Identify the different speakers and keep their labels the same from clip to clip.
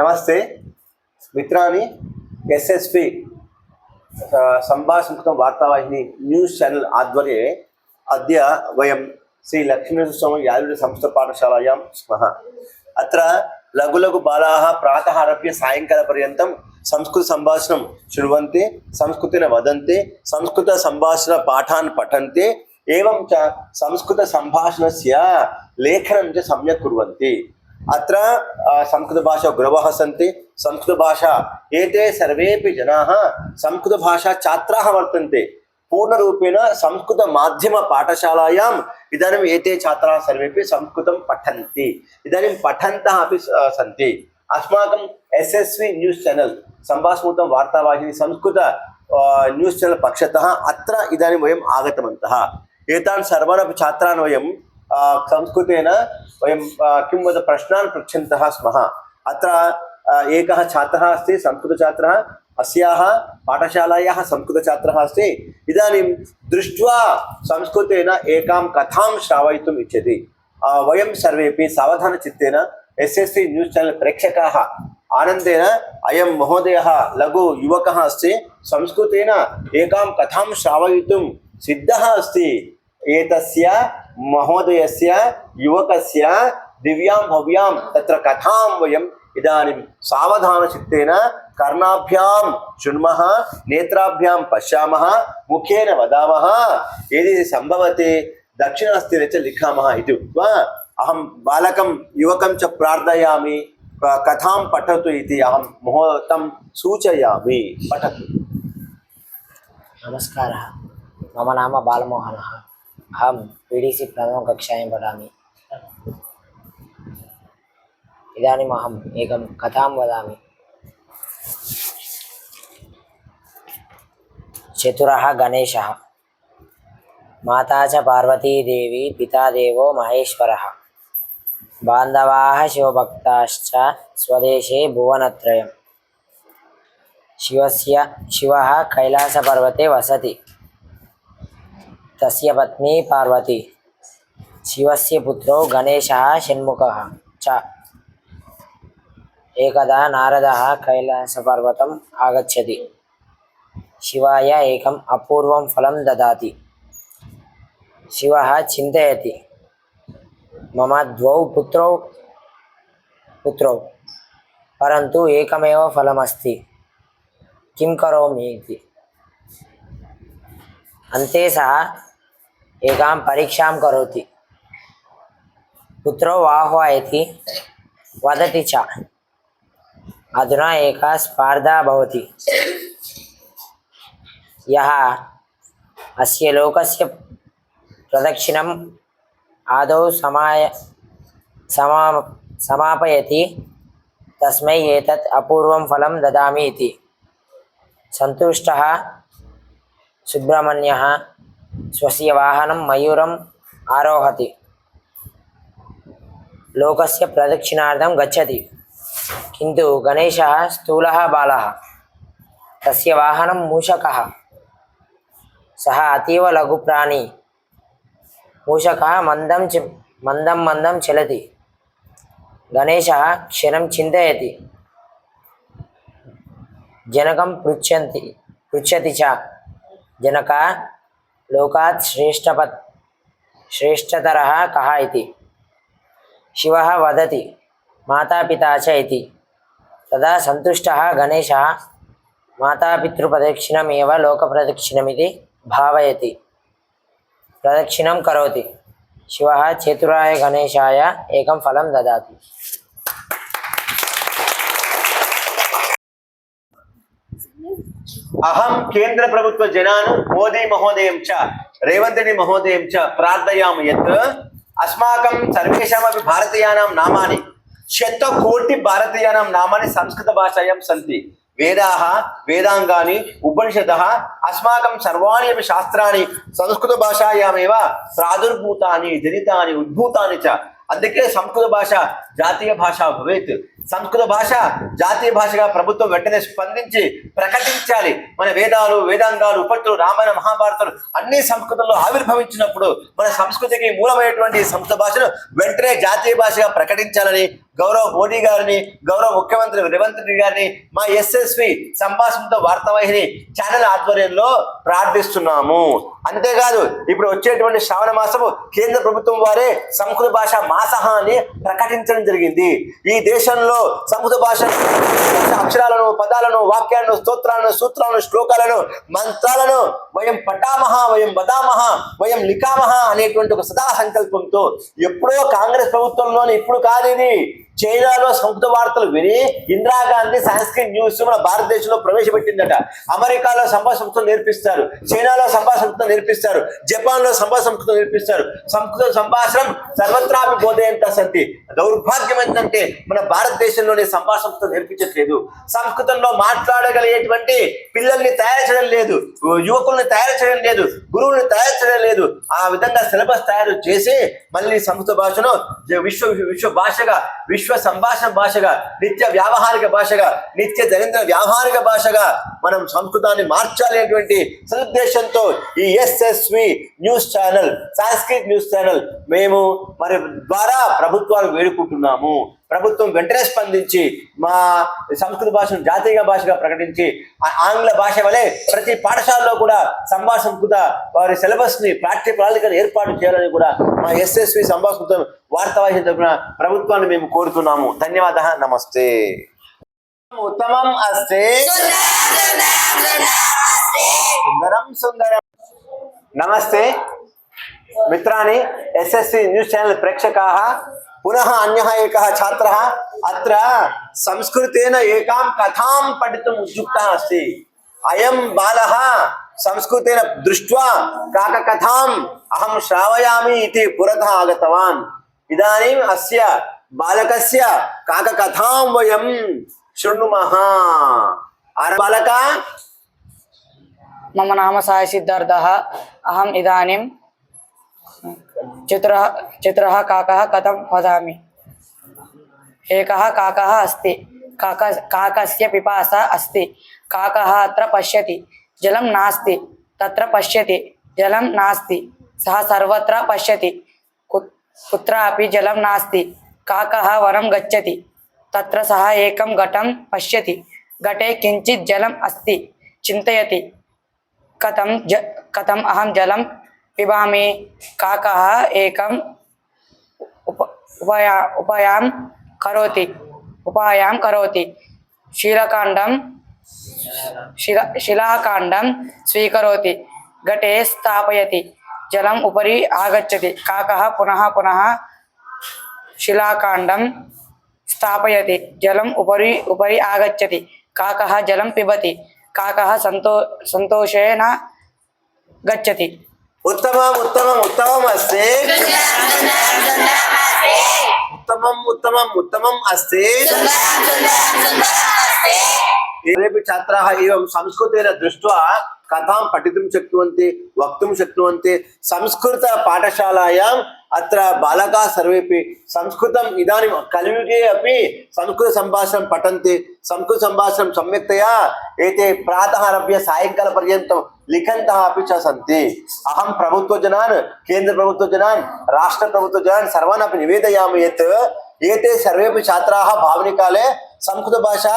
Speaker 1: నమస్తే. మిత్రాని ఎస్ఎస్పి సంభాషణ వార్తావాహిని news channel ఆధ్వర్యే అద్య వయం శ్రీ లక్ష్మీనరసింహస్వామి యాదవ సంస్థ పాఠశాలాయాం స్మః అత్ర లఘు లఘు బాలాः ప్రాతः ఆరభ్య సాయంకాలపర్యంతం సంస్కృత సంభాషణం శృణ్వంతే సంస్కృతిని వదంతి సంస్కృత సంభాషణ పాఠాన్ పఠంతి ఏం చ సంస్కృత సంభాషణ లేఖనం చ సమ్యక్ కుర్వంతి. अ, संस्कृतभाषा गुरवः सन्ति संस्कृतभाषा एते सर्वेपि जनाः संस्कृतभाषा छात्राः वर्तन्ते पूर्णरूपेण संस्कृतमाध्यमपाठशालायाम् इदानीम् एते छात्राः सर्वेपि संस्कृतं पठन्ति इदानीं पठन्तः अपि स- सन्ति अस्माकं S S V news channel सम्भाषणं वार्तावाहिनी संस्कृत अ, न्यूस् चेनल् पक्षतः अत्र इदानीं वयम् आगतवन्तः एतान् सर्वान् अपि छात्रान् वयं अ, संस्कृतेन वयं अ, किं वद प्रश्नान् पृच्छन्तः स्मः अत्र अ, एकः छात्रः अस्ति संस्कृतछात्रः अस्याः पाठशालायाः संस्कृतछात्रः अस्ति इदानीं दृष्ट्वा संस्कृतेन एकां कथां श्रावयितुम् इच्छति अ, वयं सर्वेपि सावधानचित्तेन S S C news channel प्रेक्षकाः आनन्देन अयं महोदयः लघु युवकः अस्ति संस्कृतेन एकां कथां श्रावयितुं सिद्धः अस्ति एतस्य మహోదయస్య యువకస్య దివ్యాం భవ్యాం తత్ర కథాం వయం ఇదానిం సావధానచిత్తేన కర్ణాభ్యాం శృణ్మః నేత్రాభ్యాం పశ్యామః ముఖేన వదామः ఏది సంభవతే దక్షిణహస్తిరే చ లిఖామः ఇది ఉక్త్వా అహం బాలకం యువకం చ ప్రార్థయామి కథాం పఠతు ఇది అహం ముహూర్తం సూచయామి పఠతు నమస్కారः
Speaker 2: మమ నామ బాలమోహనः बालमोहनः अहं पी डी सी प्रथमकक्षायां पठामि इदानीम् अहम् एकं कथां वदामि। चतुरः गणेशः। माता च पार्वतीदेवी पिता देवो महेश्वरः। बान्धवाः शिवभक्ताश्च स्वदेशे भुवनत्रयम्। शिवस्य शिवः कैलासपर्वते वसति। తస్య పత్ని పార్వతి శివస్య పుత్రో గణేశ షణ్ముఖ చ ఏకదా నారద కైలాసపర్వతం ఆగచ్చతి శివాయ ఏకం అపూర్వం ఫలం దాతి శివ చింతయతి మమ ద్వౌ పుత్రౌ పుత్రౌ పరంతు ఏకమేవ ఫలమస్తి కిం కరోమి అంతే సహా एकां परीक्षां करोति। पुत्रौ आह्वयति वदति च। अधुना एका स्पर्धा भवति। यः अस्य लोकस्य प्रदक्षिणम् आदौ समाय समा समापयति। तस्मै एतत् अपूर्वं फलं ददामि इति। सन्तुष्टः। सुब्रह्मण्यः స్వస్య వాహనం మయూరం ఆరోహతి లోకస్య ప్రదక్షిణార్థం గచ్చతి కింటు గణేశ స్థూల బాల తస్య వాహనం మూషక సహ అతీవ లఘు ప్రాణి మూషక మందం చి మందం మందం చలతి గణేశ క్షణం చింతయతి జనకం పృచ్చంతి పృచ్చతి చ జనక लोकात् श्रेष्ठपत्, श्रेष्ठतरः कः इति? शिवः वदति, मातापिता च इति। तदा सन्तुष्टः गणेशः, मातापितृप्रदक्षिणमेव लोकप्रदक्षिणमिति भावयति। प्रदक्षिणं करोति। शिवः चतुराय गणेशाय एकं फलं ददाति।
Speaker 1: అహం కేంద్ర ప్రభుత్వ జనాను మోదీ మహోదయం చ రేవంతిని మహోదయం చ ప్రార్థయాము యత్. అస్మాకం సర్వేషామపి భారతీయానాం నామాని. శతకోటి భారతీయానాం నామాని సంస్కృత భాషాయాం సంతి. వేదాహ వేదాంగాని ఉపనిషద అస్మాకం సర్వాణి అవి శాస్త్రాన్ని సంస్కృత భాషాయామేవ ప్రాదుర్భూతాన్ని జనితాన్ని ఉద్భూతాన్ని చ. అందుకే సంస్కృత భాష జాతీయ భాష భవేత్. సంస్కృత భాష జాతీయ భాషగా ప్రభుత్వం వెంటనే స్పందించి ప్రకటించాలి. మన వేదాలు వేదాంగాలు ఉపత్తులు రామాయణ మహాభారతాలు అన్ని సంస్కృతంలో ఆవిర్భవించినప్పుడు మన సంస్కృతికి మూలమైనటువంటి సంస్కృత భాషను వెంటనే జాతీయ భాషగా ప్రకటించాలని గౌరవ మోడీ గారిని గౌరవ ముఖ్యమంత్రి రేవంత్ రెడ్డి గారిని మా ఎస్ఎస్వి సంభాషణతో వార్తావాహిని ఛానల్ ఆధ్వర్యంలో ప్రార్థిస్తున్నాము. అంతేకాదు ఇప్పుడు వచ్చేటువంటి శ్రావణ మాసము కేంద్ర ప్రభుత్వం వారే సంస్కృత భాష మాసహ అని ప్రకటించడం జరిగింది. ఈ దేశంలో సంస్కృత భాష అక్షరాలను పదాలను వాక్యాలను స్తోత్రాలను సూత్రాలను శ్లోకాలను మంత్రాలను వయం పటామహ వయం బదామహ వయం లిఖామహ అనేటువంటి ఒక సదా సంకల్పంతో ఎప్పుడో కాంగ్రెస్ ప్రభుత్వంలోనే ఇప్పుడు కాదు ఇది. చైనాలో సంస్కృత వార్తలు విని ఇందిరాగాంధీ సంస్కృత్ న్యూస్ మన భారతదేశంలో ప్రవేశపెట్టిందట. అమెరికాలో సంభా సంస్కృతం నేర్పిస్తారు. చైనాలో సంభా సంస్కృతం నేర్పిస్తారు. జపాన్లో సంభా సంస్కృతం నేర్పిస్తారు. సంస్కృత సంభాషణం సర్వత్రాపి బోధయంత సంతి దౌర్భాగ్యం ఏంటంటే మన భారతదేశంలోనే సంభా సంస్కృతం నేర్పించట్లేదు. సంస్కృతంలో మాట్లాడగలిగేటువంటి పిల్లల్ని తయారు చేయడం లేదు. యువకుల్ని తయారు చేయడం లేదు. గురువుల్ని తయారు చేయడం లేదు. ఆ విధంగా సిలబస్ తయారు చేసి మళ్ళీ సంస్కృత భాషను విశ్వ విశ్వ భాషగా విశ్వ సంభాషణ భాషగా నిత్య వ్యావహారిక భాషగా నిత్య దరిద్ర వ్యావహారిక భాషగా మనం సంస్కృతాన్ని మార్చాలి అనేటువంటి సదుద్దేశంతో ఈ SSV news channel Sanskrit news channel మేము మరి ద్వారా ప్రభుత్వాలు వేడుకుంటున్నాము. ప్రభుత్వం వెంటనే స్పందించి మా సంస్కృత భాషను జాతీయ భాషగా ప్రకటించి ఆ- ఆంగ్ల భాష వలె ప్రతి పాఠశాలలో కూడా సంభాషణ సంస్కృత వారి సిలబస్ని పాఠ్య ప్రణాళికను ఏర్పాటు చేయాలని కూడా మా ఎస్ఎస్వి సంభాషణ వార్తావాహిని తరపున ప్రభుత్వాన్ని మేము కోరుతున్నాము. ధన్యవాద. నమస్తే. ఉత్తమం అస్తే. సుందరం సుందరం. నమస్తే. మిత్రాన్ని ఎస్ఎస్సి న్యూస్ ఛానల్ ప్రేక్షకా. పునః అన్య ఏక ఛాత్ర. అత్ర సంస్కృతేన ఏకాం కథాం పఠితుం ఉద్యుక్త అస్తి. అయం బాల సంస్కృతేన దృష్ట్వా కాక కథాం అహం శ్రావయామి ఇది పురతః ఆగతవాన్. इदानीम् अस्य बालकस्य काककथां वयं शृणुमः। बालक?
Speaker 3: मम नाम साई सिद्धार्थः। अहम् इदानीं चित्रः चित्रः काकः कथं वदामि? एकः काकः अस्ति। काक, काकस्य पिपासा अस्ति। काकः अत्र पश्यति। जलं नास्ति। तत्र पश्यति। जलं नास्ति। सः सर्वत्र पश्यति। कुत्रापि जलं नास्ति। काकः वनं गच्छति। तत्र सः एकं घटं पश्यति। घटे किञ्चित् जलम् अस्ति। चिन्तयति। कथं ज, कथम् अहं जलं पिबामि? काकः एकम् उप, उपया, उपायां करोति। उपायां करोति। शीलकाण्डं शिला शिलाकाण्डं स्वीकरोति। घटे स्थापयति। जलम् उपरि आगच्छति। काकः पुनः पुनः शिलाकाण्डं स्थापयति। जलम् उपरि उपरि आगच्छति। काकः जलं पिबति। काकः सन्तो सन्तोषेण गच्छति।
Speaker 1: उत्तमम् उत्तमम् उत्तमम् अस्ति। उत्तमम् उत्तमम् उत्तमम् अस्ति। सर्वेपि छात्राः एवं संस्कृतेन दृष्ट्वा కథాం పఠితుం శక్నువంతే వక్తుం శక్నువంతే సంస్కృత పాఠశాలాయాం అత్ర బాలకా సర్వేపి. సంస్కృతం ఇదానిం కలియుగే అపి సంస్కృత సంభాషణం పఠంతే. సంస్కృత సంభాషణం సమ్యక్తయా? ఏతే ప్రాతరభ్య సాయంకాల పర్యంతం లిఖంత అపి చ సంతి. అహం ప్రభుత్వజనాన్ కేంద్ర ప్రభుత్వ జనాన్ రాష్ట్ర ప్రభుత్వ జనాన్ సర్వాన్ అపి నివేదయామి యత్. ఏతే సర్వేపి ఛాత్రాः భావనికాలే संस्कृतभाषा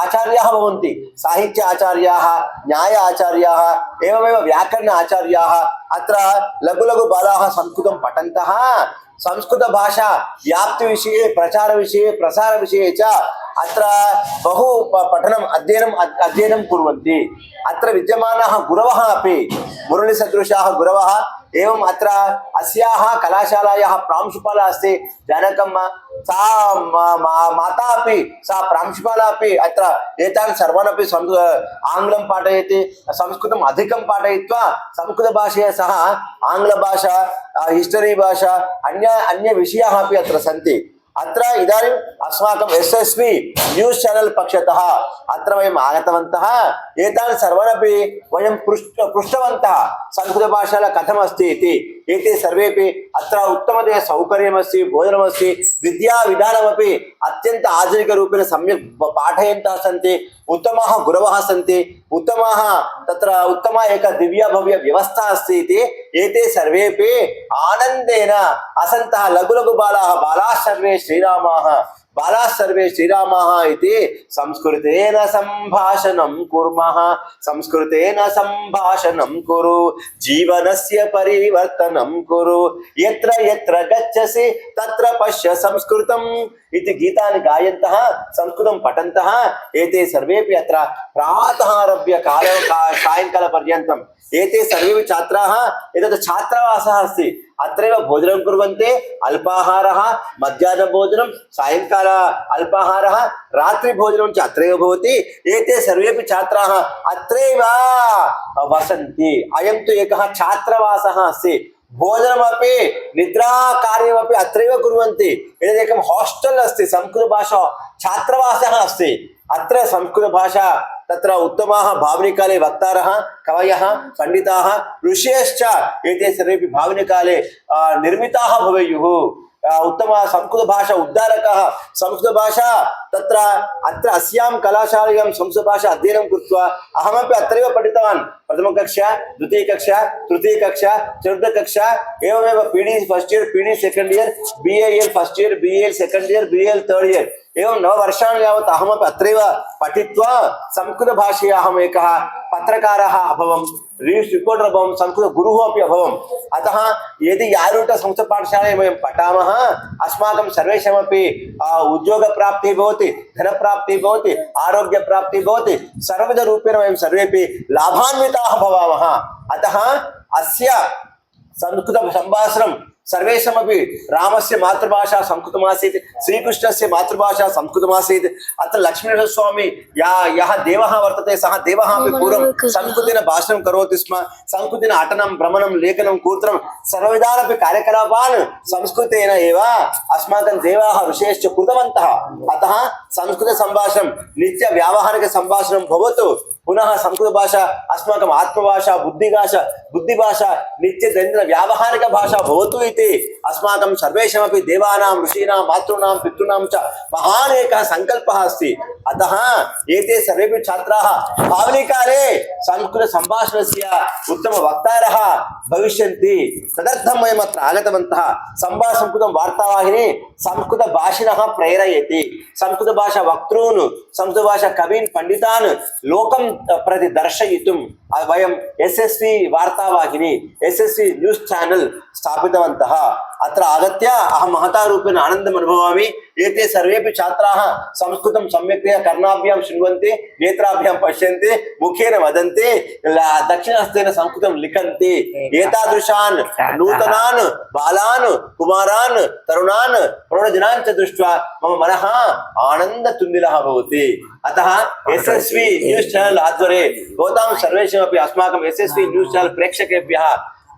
Speaker 1: आचार्याः भवन्ति साहित्य आचार्याः न्याय आचार्याः एवमेव व्याकरण आचार्याः अत्र लघु लघु बालाः संस्कृतं पठन्तः संस्कृतभाषा व्याप्तिविषये प्रचारविषये प्रसारविषये च अत्र बहु प- पठनम् अध्ययनम् अ- अध्ययनं कुर्वन्ति अत्र विद्यमानाः गुरवः अपि मुरळीसदृशाः गुरवः एवम् अत्र अस्याः कलाशालायाः प्रांशुपाला अस्ति जानकम्मा सा मा- मा- माता अपि सा प्रांशुपाला अपि अत्र एतान् सर्वान् अपि संस्कृ आङ्ग्लं पाठयति संस्कृतम् अधिकं पाठयित्वा संस्कृतभाषया सह आङ्ग्लभाषा हिस्टरी भाषा अन्य अन्यविषयाः अपि अत्र सन्ति అత్ర ఇదానీం అస్మాకం ఎస్ఎస్వి న్యూస్ ఛానల్ పక్షత అత్ర వయం ఆగతవంతः ఏతాన్ సర్వనపి వయం పృష్ట సంస్కృత సంస్కృతభాషాల కథమస్తి एते सर्वेपि अत्र उत्तमतया सौकर्यमस्ति भोजनमस्ति विद्याविधानमपि अत्यन्त आधुनिकरूपेण सम्यक् प- पाठयन्तः सन्ति उत्तमाः गुरवः सन्ति उत्तमाः तत्र उत्तमा एका दिव्या भव्य व्यवस्था अस्ति इति एते सर्वेपि आनन्देन असन्तः लघु लघु बालाः बालाः सर्वे श्रीरामाः बालाः सर्वे श्रीरामाः इति संस्कृतेन सम्भाषणं कुर्मः संस्कृतेन सम्भाषणं कुरु जीवनस्य परिवर्तनं कुरु यत्र यत्र गच्छसि तत्र पश्य संस्कृतम् इति गीतानि गायन्तः संस्कृतं पठन्तः एते सर्वेपि अत्र प्रातः आरभ्य काल का- सायङ्कालपर्यन्तम् एते सर्वेपि छात्राः एतत् छात्रावासः अस्ति అత్రైవ భోజనం కురువంతే అల్పాహార మధ్యాహ్న భోజనం సాయంకాల అల్పాహార రాత్రి భోజనం చ అత్రైవ భవతి ఏతే సర్వేపి ఛాత్రాः అత్రైవ వసంతి అయం తు ఏకः అస్తి अस्ति भोजनमपि निद्राकार्यमपि अत्रैव कुर्वन्ति एतदेकं हास्टेल् अस्ति संस्कृतभाषा छात्रवासः अस्ति अत्र संस्कृतभाषा तत्र उत्तमाः भावनिकाले वक्तारः कवयः पण्डिताः ऋषयश्च एते सर्वेपि भावनिकाले आ, निर्मिताः भवेयुः आ, उत्तम संस्कृत संस्कृतभाषा उद्धारकः। संस्कृतभाषा तत्र अत्र अस्यां कलाशालायां संस्कृतभाषा अध्ययनं कृत्वा अहमपि अत्रैव पठितवान्। प्रथमकक्षा, द्वितीयकक्षा, तृतीयकक्षा, चतुर्थकक्षा, एवमेव P D first year P D second year, B A L first year, B L second year, B L third year. एवं नववर्षाणि यावत् अहमपि अत्रैव पठित्वा संस्कृतभाषया अहम् एकः पत्रकारः अभवम् रील्स् रिपोर्टर् अभवं संस्कृतगुरुः अपि अभवम् अतः यदि यारूट संस्कृतपाठशालायां वयं पठामः अस्माकं सर्वेषामपि आ, उद्योगप्राप्तिः भवति धनप्राप्तिः भवति आरोग्यप्राप्तिः भवति सर्वविधरूपेण वयं सर्वेपि लाभान्विताः भवामः अतः अस्य संस्कृतसम्भाषणं సర్వేషమపి రామస్య మాతృభాష సంస్కృతమాసీత్ శ్రీకృష్ణస్య మాతృభాష సంస్కృతమాసీత్ అత్ర లక్ష్మీనరస్వామి యా యహ దేవః వర్తతే సహ దేవః అపి పూర్వం సంస్కృతిన భాషణం కరోతి స్మ సంస్కృతిన అటనం భ్రమణం లేఖనం కూర్తనం సర్వవిధానపి కార్యకలాపాన్ సంస్కృతేన ఏవ అస్మాకం దేవాః విశేష కృతవంతః. అతః సంస్కృత సంభాషణం నిత్య వ్యావహారిక సంభాషణం భవతు పునః సంస్కృత భాష అస్మాకం ఆత్మ భాష బుద్ధి భాష బుద్ధి భాష నిత్య దరిద్ర వ్యావహారిక భాష భవతు ఇది. అస్మాకం సర్వేషమపి దేవానాం ఋషీణాం మాతృణాం పితృణాం చ మహానేక సంకల్ప అస్తి. అత ఏతే సర్వే ఛాత్రా. భావనికాలే సంస్కృత సంభాషణ ఉత్తమ వక్తార భవిష్యంతి. తదర్థం వయం అత్ర ఆగతవంతః. సంభా సంస్కృతం వార్తావాహిని సంస్కృత భాషిణ ప్రేరయతి. సంస్కృత భాష వక్తృన్ సంస్కృత భాష కవిన్ పండితాన్ లోకం பிரதி தர்ஷயித்தும் वयं एस् एस् वि वार्तावाहिनी S S V news channel स्थापितवन्तः अत्र आगत्य अहं महता रूपेण आनन्दम् अनुभवामि एते सर्वेपि छात्राः संस्कृतं सम्यक्तया कर्णाभ्यां शृण्वन्ति नेत्राभ्यां पश्यन्ति मुखेन वदन्ति ला- दक्षिणहस्तेन संस्कृतं लिखन्ति एतादृशान् नूतनान् बालान् कुमारान् तरुणान् प्रौढजनान् च दृष्ट्वा मम मनः आनन्दतुन्दिलः भवति अतः S S V news channel आध्वर्ये भवतां सर्वेषामपि अस्माकं S S V news channel प्रेक्षकेभ्यः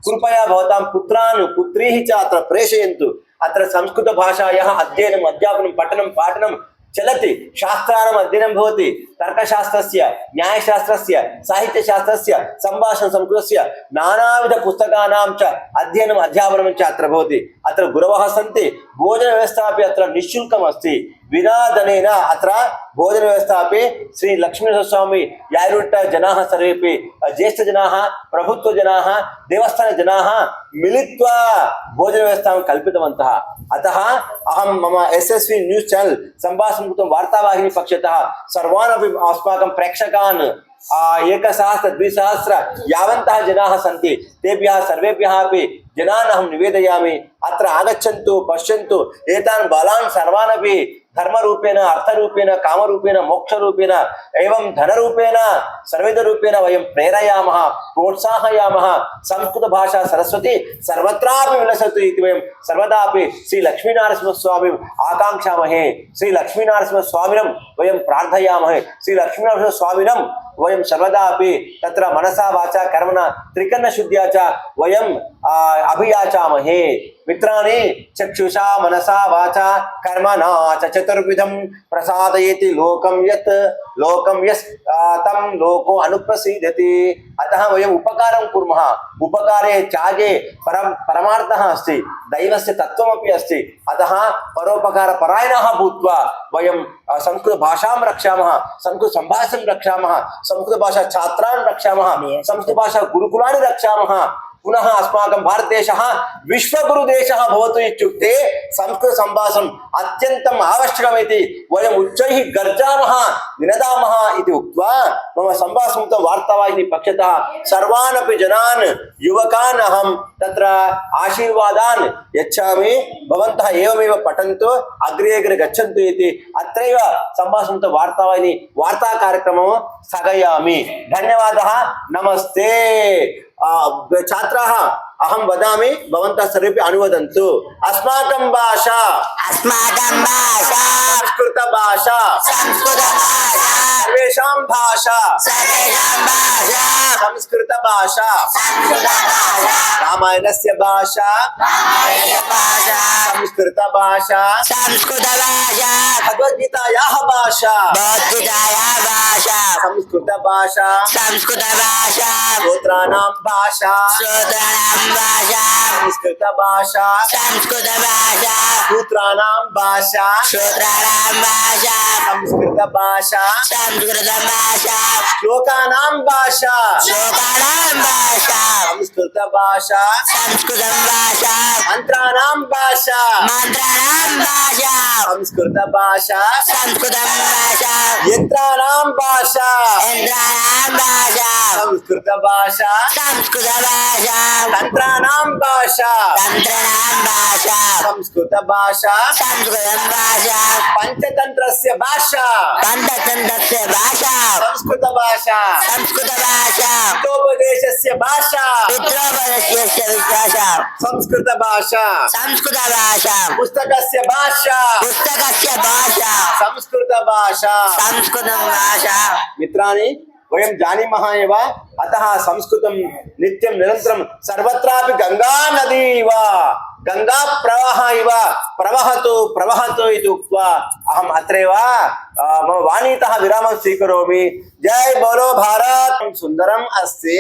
Speaker 1: कृपया भवतां पुत्रान् पुत्रीः च अत्र प्रेषयन्तु अत्र संस्कृतभाषायाः अध्ययनम् अध्यापनं पठनं पाठनं चलति शास्त्राणाम् अध्ययनं भवति तर्कशास्त्रस्य न्यायशास्त्रस्य साहित्यशास्त्रस्य सम्भाषणसंस्कृतस्य नानाविधपुस्तकानां च अध्ययनम् अध्यापनं च अत्र भवति अत्र गुरवः सन्ति भोजनव्यवस्था अपि अत्र निःशुल्कम् अस्ति विना धनेन अत्र भोजनव्यवस्था अपि श्री लक्ष्मीनरस्वामी यायरुट्ट जनाः सर्वेपि ज्येष्ठजनाः, प्रभुत्वजनाः, देवस्थानजनाः मिलित्वा भोजनव्यवस्थां कल्पितवन्तः। अतः अहं मम S S V news channel सम्भाषणं कृतं वार्तावाहिनी पक्षतः सर्वान् अपि अस्माकं एकसहस्र, द्विसहस्र, यावन्तः जनाः सन्ति। तेभ्यः सर्वेभ्यः अपि जनान् अहं निवेदयामि। अत्र आगच्छन्तु, पश्यन्तु। एतान् बालान् सर्वान् अपि धर्मरूपेण, अर्थरूपेण, कामरूपेण, मोक्षरूपेण, एवं धनरूपेण वयं प्रेरयामः, प्रोत्साहयामः। संस्कृतभाषा सरस्वती सर्वत्रापि विलसतु इति वयं सर्वदा अपि श्रीलक्ष्मीनारसिंहस्वामिम् आकाङ्क्षामहे। श्रीलक्ष्मीनारसिंहस्वामिनं वयं प्रार्थयामहे। श्रीलक्ष्मीनारसिंहस्वामिनं वयं सर्वदा अपि तत्र मनसा वाचा कर्मणा त्रिकरणशुद्ध्या च वयं आ, अभियाचामहे। मित्राणि चक्षुषा मनसा वाचा कर्मणा च चतुर्विधं प्रसादयति लोकं यत् लोकं यस् तं लोको अनुप्रसीदति। अतः वयम् उपकारं कुर्मः। उपकारे त्यागे परं परमार्थः अस्ति दैवस्य तत्त्वमपि अस्ति। अतः परोपकारपरायणाः भूत्वा वयं संस्कृतभाषां रक्षामः संस्कृतसम्भाषणं रक्षामः संस्कृतभाषा छात्रान् रक्षामः संस्कृतभाषा गुरुकुलानि పునః అస్మాకం భారతదేశ విశ్వగురు దేశ భవతు ఇత్యుక్తే సంస్కృత సంభాషణం అత్యంతం ఆవశ్యకమైతి వయం ఉచ్చై గర్జామహ నినదామహ ఇది ఉక్వా మమ సంభాషణతో వార్తావాహిని పక్షత సర్వానపి జనాన్ యువకాన్ అహం తత్ర ఆశీర్వాదాన్ యచ్చామి భవంతః ఏమేవ పఠంతో అగ్రే అగ్రే గచ్చంతు ఇది అత్రైవ సంభాషణతో వార్తావాహిని వార్తా కార్యక్రమం సాగయామి ధన్యవాద నమస్తే छात्राः अहं वदामि भवन्तः सर्वेपि अनुवदन्तु। अस्माकं भाषा।
Speaker 4: अस्माकं भाषा।
Speaker 1: संस्कृतभाषा।
Speaker 4: संस्कृतभाषा।
Speaker 1: सर्वेषां भाषा।
Speaker 4: सर्वेषां भाषा।
Speaker 1: संस्कृतभाषा।
Speaker 4: संस्कृतभाषा।
Speaker 1: रामायणस्य भाषा।
Speaker 4: भाषा।
Speaker 1: संस्कृतभाषा।
Speaker 4: संस्कृतभाषा।
Speaker 1: भगवद्गीतायाः भाषा।
Speaker 4: भाषा संस्कृत भाषा।
Speaker 1: सूत्राणां
Speaker 4: भाषा
Speaker 1: सूत्राणां भाषा।
Speaker 4: संस्कृत भाषा।
Speaker 1: संस्कृत
Speaker 4: भाषा
Speaker 1: सूत्राणां भाषा।
Speaker 4: सूत्राणां भाषा।
Speaker 1: संस्कृत
Speaker 4: भाषा संस्कृत भाषा
Speaker 1: श्लोकानां भाषा।
Speaker 4: श्लोकानां भाषा।
Speaker 1: संस्कृत भाषा
Speaker 4: संस्कृत भाषा।
Speaker 1: मन्त्राणां भाषा।
Speaker 4: मन्त्राणां भाषा। संस्कृत भाषा।
Speaker 1: संस्कृत भाषा।
Speaker 4: यन्त्राणां भाषा
Speaker 1: సంస్కృత
Speaker 4: భాష.
Speaker 1: సంస్కృత భాష.
Speaker 4: తంత్రాణం భాష.
Speaker 1: తంత్రాణం
Speaker 4: భాష. సంస్కృత
Speaker 1: భాష. సంస్కృత
Speaker 4: భాష. పంచతంత్రస్య
Speaker 1: భాష.
Speaker 4: పంచతంత్రస్య
Speaker 1: భాష. సంస్కృత
Speaker 4: భాష. సంస్కృత
Speaker 1: భాష.
Speaker 4: పిత్రోపదేశస్య
Speaker 1: భాష. పిత్రోపదేశస్య
Speaker 4: భాష. సంస్కృత
Speaker 1: భాష.
Speaker 4: సంస్కృత భాష.
Speaker 1: పుస్తకస్య భాష. పుస్తకస్య భాష. సంస్కృత భాష. సంస్కృతం భాష. మిత్రాన్ని వయం జానీమహ ఇవ అత సంస్కృతం నిత్యం నిరంతరం సర్వత్రాపి గంగా నదీ ఇవ గంగా ప్రవాహ ఇవ ప్రవహతు ప్రవహతు ఇది ఉక్ అహం అత్రే మమ వాణీత విరామం స్వీకరోమి జై బోలో భారత్ సుందరం అస్తి